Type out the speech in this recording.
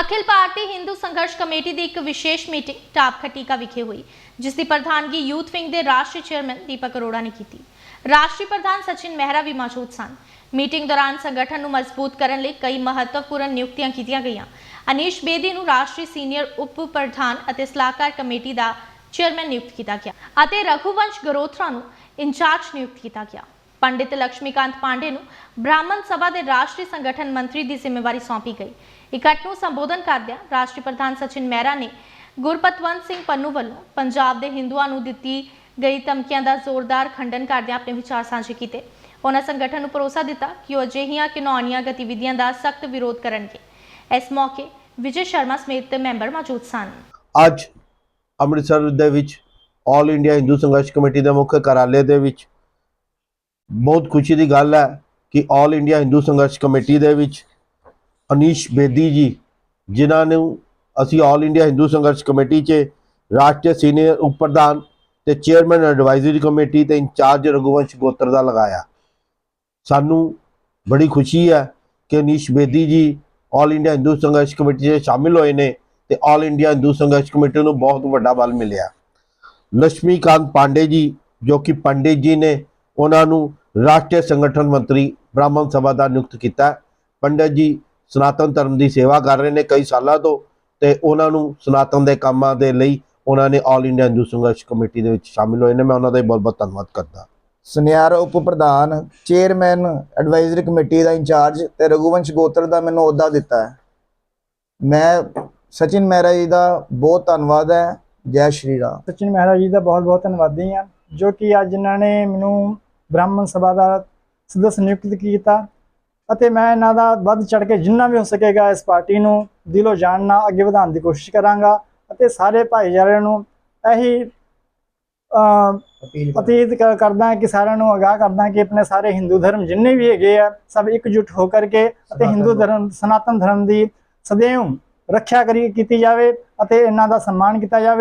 ਅਖਿਲ ਭਾਰਤੀ ਹਿੰਦੂ ਸੰਘਰਸ਼ ਕਮੇਟੀ ਦੀ ਇੱਕ ਵਿਸ਼ੇਸ਼ ਮੀਟਿੰਗ ਟਾਪ ਖਟੀਕਾ ਵਿਖੇ ਹੋਈ, ਜਿਸ ਦੀ ਪ੍ਰਧਾਨਗੀ ਯੂਥ ਵਿੰਗ ਦੇ ਰਾਸ਼ਟਰੀ ਚੇਅਰਮੈਨ ਦੀਪਕ ਅਰੋੜਾ ਨੇ ਕੀਤੀ। ਰਾਸ਼ਟਰੀ ਪ੍ਰਧਾਨ ਸਚਿਨ ਮਹਿਰਾ ਵੀ ਮੌਜੂਦ ਸਨ। ਮੀਟਿੰਗ ਦੌਰਾਨ ਸੰਗਠਨ ਨੂੰ ਮਜ਼ਬੂਤ ਕਰਨ ਲਈ ਕਈ ਮਹੱਤਵਪੂਰਨ ਨਿਯੁਕਤੀਆਂ ਕੀਤੀਆਂ ਗਈਆਂ। ਅਨੀਸ਼ ਬੇਦੀ ਨੂੰ ਰਾਸ਼ਟਰੀ ਸੀਨੀਅਰ ਉਪ ਪ੍ਰਧਾਨ ਅਤੇ ਸਲਾਹਕਾਰ ਕਮੇਟੀ ਦਾ ਚੇਅਰਮੈਨ ਨਿਯੁਕਤ ਕੀਤਾ ਗਿਆ ਅਤੇ ਰਘੁਵੰਸ਼ ਗਰੋਥਰਾ ਨੂੰ ਇੰਚਾਰਜ ਨਿਯੁਕਤ ਕੀਤਾ ਗਿਆ। ਪੰਡਿਤ ਲక్ష్ਮੀਕਾਂਤ ਪਾਂਡੇ ਨੂੰ ਬ੍ਰਾਹਮਣ ਸਭਾ ਦੇ ਰਾਸ਼ਟਰੀ ਸੰਗਠਨ ਮੰਤਰੀ ਦੀ ਜ਼ਿੰਮੇਵਾਰੀ ਸੌਂਪੀ ਗਈ। ਇਕੱਠ ਨੂੰ ਸੰਬੋਧਨ ਕਰਦਿਆਂ ਰਾਸ਼ਟਰੀ ਪ੍ਰਧਾਨ ਸਚਿਨ ਮਹਿਰਾ ਨੇ ਗੁਰਪਤਵੰਤ ਸਿੰਘ ਪੰਨੂ ਵੱਲੋਂ ਪੰਜਾਬ ਦੇ ਹਿੰਦੂਆਂ ਨੂੰ ਦਿੱਤੀ ਗਈ ਧਮਕੀਆਂ ਦਾ ਜ਼ੋਰਦਾਰ ਖੰਡਨ ਕਰਦਿਆਂ ਆਪਣੇ ਵਿਚਾਰ ਸਾਂਝੇ ਕੀਤੇ। ਉਹਨਾਂ ਸੰਗਠਨ ਨੂੰ ਭਰੋਸਾ ਦਿੱਤਾ ਕਿ ਉਹ ਅਜਿਹੀਆਂ ਘਿਨੌਣੀਆਂ ਗਤੀਵਿਧੀਆਂ ਦਾ ਸਖਤ ਵਿਰੋਧ ਕਰਨਗੇ। ਇਸ ਮੌਕੇ ਵਿਜੇ ਸ਼ਰਮਾ ਸਮੇਤ ਮੈਂਬਰ ਮੌਜੂਦ ਸਨ। ਅੱਜ ਅੰਮ੍ਰਿਤਸਰ ਦੇ ਵਿੱਚ ਆਲ ਇੰਡੀਆ ਹਿੰਦੂ ਸੰਘਰਸ਼ ਕਮੇਟੀ ਦੇ ਮੁੱਖ ਕਾਰਜਾਲੇ ਦੇ ਵਿੱਚ ਬਹੁਤ ਖੁਸ਼ੀ ਦੀ ਗੱਲ ਹੈ ਕਿ ਆਲ ਇੰਡੀਆ ਹਿੰਦੂ ਸੰਘਰਸ਼ ਕਮੇਟੀ ਦੇ ਵਿੱਚ ਅਨੀਸ਼ ਬੇਦੀ ਜੀ, ਜਿਨ੍ਹਾਂ ਨੂੰ ਅਸੀਂ ਆਲ ਇੰਡੀਆ ਹਿੰਦੂ ਸੰਘਰਸ਼ ਕਮੇਟੀ 'ਚ ਰਾਸ਼ਟਰੀ ਸੀਨੀਅਰ ਉਪ ਪ੍ਰਧਾਨ ਤੇ ਚੇਅਰਮੈਨ ਐਡਵਾਈਜ਼ਰੀ ਕਮੇਟੀ ਤੇ ਇੰਚਾਰਜ ਰਘੁਵੰਸ਼ ਗੋਤਰ ਦਾ ਲਗਾਇਆ। ਸਾਨੂੰ ਬੜੀ ਖੁਸ਼ੀ ਹੈ ਕਿ ਅਨੀਸ਼ ਬੇਦੀ ਜੀ ਆਲ ਇੰਡੀਆ ਹਿੰਦੂ ਸੰਘਰਸ਼ ਕਮੇਟੀ 'ਚ ਸ਼ਾਮਿਲ ਹੋਏ ਨੇ ਤੇ ਆਲ ਇੰਡੀਆ ਹਿੰਦੂ ਸੰਘਰਸ਼ ਕਮੇਟੀ ਨੂੰ ਬਹੁਤ ਵੱਡਾ ਬਲ ਮਿਲਿਆ। ਲక్ష్ਮੀਕਾਂਤ ਪਾਂਡੇ ਜੀ, ਜੋ ਕਿ ਪੰਡਿਤ ਜੀ ਨੇ, ਉਹਨਾਂ ਨੂੰ ਰਾਸ਼ਟਰੀ ਸੰਗਠਨ ਮੰਤਰੀ ਬ੍ਰਾਹਮਣ ਸਭਾ ਦਾ ਨਿਯੁਕਤ ਕੀਤਾ। ਪੰਡਿਤ ਜੀ ਸਨਾਤਨ ਧਰਮ ਦੀ ਸੇਵਾ ਕਰ ਰਹੇ ਨੇ ਕਈ ਸਾਲਾਂ ਤੋਂ ਤੇ ਉਹਨਾਂ ਨੂੰ ਸਨਾਤਨ ਦੇ ਕੰਮਾਂ ਦੇ ਲਈ ਉਹਨਾਂ ਨੇ ਆਲ ਇੰਡੀਆ ਹਿੰਦੂ ਸੰਘਰਸ਼ ਕਮੇਟੀ ਦੇ ਵਿੱਚ ਸ਼ਾਮਿਲ ਹੋਏ ਨੇ। ਮੈਂ ਉਹਨਾਂ ਦਾ ਬਹੁਤ ਬਹੁਤ ਧੰਨਵਾਦ ਕਰਦਾ। ਸੁਨਿਆਰ ਉਪ ਪ੍ਰਧਾਨ ਚੇਅਰਮੈਨ ਐਡਵਾਈਜ਼ਰੀ ਕਮੇਟੀ ਦਾ ਇੰਚਾਰਜ ਤੇ ਰਘੁਵੰਸ਼ ਗੋਤਰ ਦਾ ਮੈਨੂੰ ਅਹੁਦਾ ਦਿੱਤਾ ਹੈ। ਮੈਂ ਸਚਿਨ ਮਹਿਰਾ ਜੀ ਦਾ ਬਹੁਤ ਧੰਨਵਾਦ ਹੈ। ਜੈ ਸ਼੍ਰੀ ਰਾਮ। ਸਚਿਨ ਮਹਿਰਾ ਜੀ ਦਾ ਬਹੁਤ ਬਹੁਤ ਧੰਨਵਾਦੀ ਹਾਂ ਜੋ ਕਿ ਅੱਜ ਇਹਨਾਂ ਨੇ ਮੈਨੂੰ ਬ੍ਰਾਹਮਣ ਸਭਾ ਦਾ ਸਦਸ ਨਿਯੁਕਤ ਕੀਤਾ? ਅਤੇ ਮੈਂ ਇਹਨਾਂ ਦਾ ਵੱਧ ਚੜ ਕੇ ਜਿੰਨਾ ਵੀ ਹੋ ਸਕੇਗਾ ਇਸ ਪਾਰਟੀ ਨੂੰ ਦਿਲੋਂ ਜਾਣ ਨਾਲ ਅੱਗੇ ਵਧਾਉਣ ਦੀ ਕੋਸ਼ਿਸ਼ ਕਰਾਂਗਾ ਅਤੇ ਸਾਰੇ ਭਾਈਚਾਰਿਆਂ ਨੂੰ ਇਹੀ ਅਤੀਤ ਕਰਦਾ ਕਿ ਸਾਰਿਆਂ ਨੂੰ ਅਗਾਹ ਕਰਦਾ ਕਿ ਆਪਣੇ ਸਾਰੇ ਹਿੰਦੂ ਧਰਮ ਜਿੰਨੇ ਵੀ ਹੈਗੇ ਆ ਸਭ ਇਕਜੁੱਟ ਹੋ ਕਰਕੇ ਅਤੇ ਹਿੰਦੂ ਧਰਮ। ਸਨਾਤਨ ਧਰਮ ਦੀ ਸਦੈਵ ਰੱਖਿਆ ਕਰੀ ਕੀਤੀ ਜਾਵੇ ਅਤੇ ਇਹਨਾਂ ਦਾ ਸਨਮਾਨ ਕੀਤਾ ਜਾਵੇ।